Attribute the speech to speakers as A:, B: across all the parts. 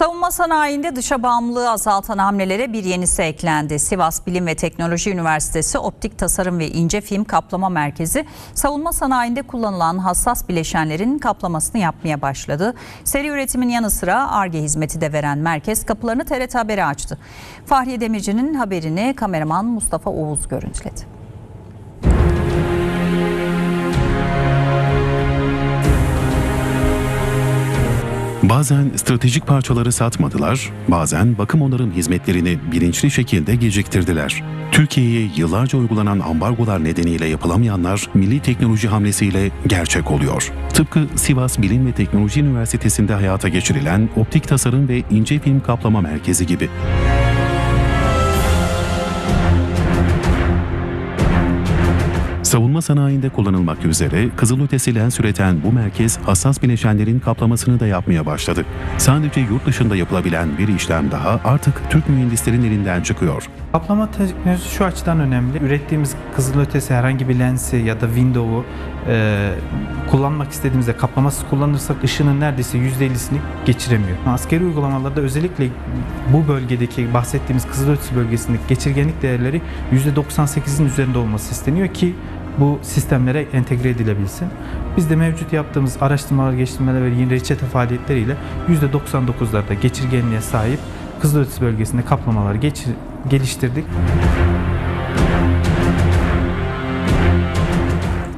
A: Savunma sanayinde dışa bağımlılığı azaltan hamlelere bir yenisi eklendi. Sivas Bilim ve Teknoloji Üniversitesi Optik Tasarım ve İnce Film Kaplama Merkezi savunma sanayinde kullanılan hassas bileşenlerin kaplamasını yapmaya başladı. Seri üretimin yanı sıra ARGE hizmeti de veren merkez kapılarını TRT Haber'e açtı. Fahriye Demirci'nin haberini kameraman Mustafa Oğuz görüntüledi.
B: Bazen stratejik parçaları satmadılar, bazen bakım onarım hizmetlerini bilinçli şekilde geciktirdiler. Türkiye'ye yıllarca uygulanan ambargolar nedeniyle yapılamayanlar milli teknoloji hamlesiyle gerçek oluyor. Tıpkı Sivas Bilim ve Teknoloji Üniversitesi'nde hayata geçirilen optik tasarım ve ince film kaplama merkezi gibi. Savunma sanayinde kullanılmak üzere kızılötesi lens üreten bu merkez hassas bileşenlerin kaplamasını da yapmaya başladı. Sadece yurt dışında yapılabilen bir işlem daha artık Türk mühendislerin elinden çıkıyor.
C: Kaplama teknolojisi şu açıdan önemli. Ürettiğimiz kızılötesi herhangi bir lensi ya da window'u e, kullanmak istediğimizde kaplamasız kullanırsak ışının neredeyse %50'sini geçiremiyor. Askeri uygulamalarda özellikle bu bölgedeki bahsettiğimiz kızılötesi bölgesindeki geçirgenlik değerleri %98'in üzerinde olması isteniyor ki bu sistemlere entegre edilebilsin. Biz de mevcut yaptığımız araştırmalar, geliştirmeler ve yeni reçete faaliyetleriyle %99'larda geçirgenliğe sahip Kızılötesi bölgesinde kaplamalar geçir, geliştirdik.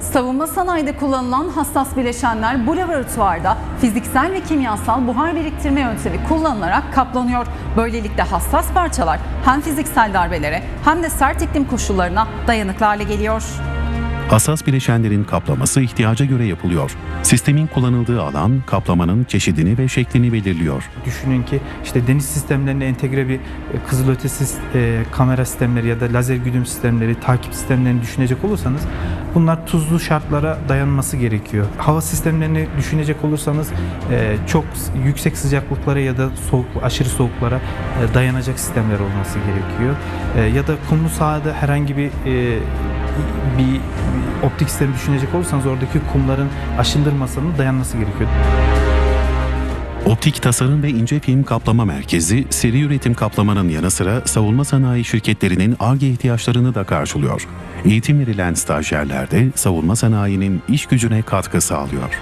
D: Savunma sanayide kullanılan hassas bileşenler bu laboratuvarda fiziksel ve kimyasal buhar biriktirme yöntemi kullanılarak kaplanıyor. Böylelikle hassas parçalar hem fiziksel darbelere hem de sert iklim koşullarına dayanıklı hale geliyor.
B: Hassas bileşenlerin kaplaması ihtiyaca göre yapılıyor. Sistemin kullanıldığı alan kaplamanın çeşidini ve şeklini belirliyor.
C: Düşünün ki işte deniz sistemlerine entegre bir e, kızılötesi e, kamera sistemleri ya da lazer güdüm sistemleri, takip sistemlerini düşünecek olursanız bunlar tuzlu şartlara dayanması gerekiyor. Hava sistemlerini düşünecek olursanız e, çok yüksek sıcaklıklara ya da soğuk aşırı soğuklara dayanacak sistemler olması gerekiyor. Ya da kumlu sahada herhangi bir e, bir optik sistemi düşünecek olursanız oradaki kumların aşındırmasının dayanması gerekiyor.
B: Optik tasarım ve ince film kaplama merkezi seri üretim kaplamanın yanı sıra savunma sanayi şirketlerinin ARGE ihtiyaçlarını da karşılıyor. Eğitim verilen stajyerler de savunma sanayinin iş gücüne katkı sağlıyor.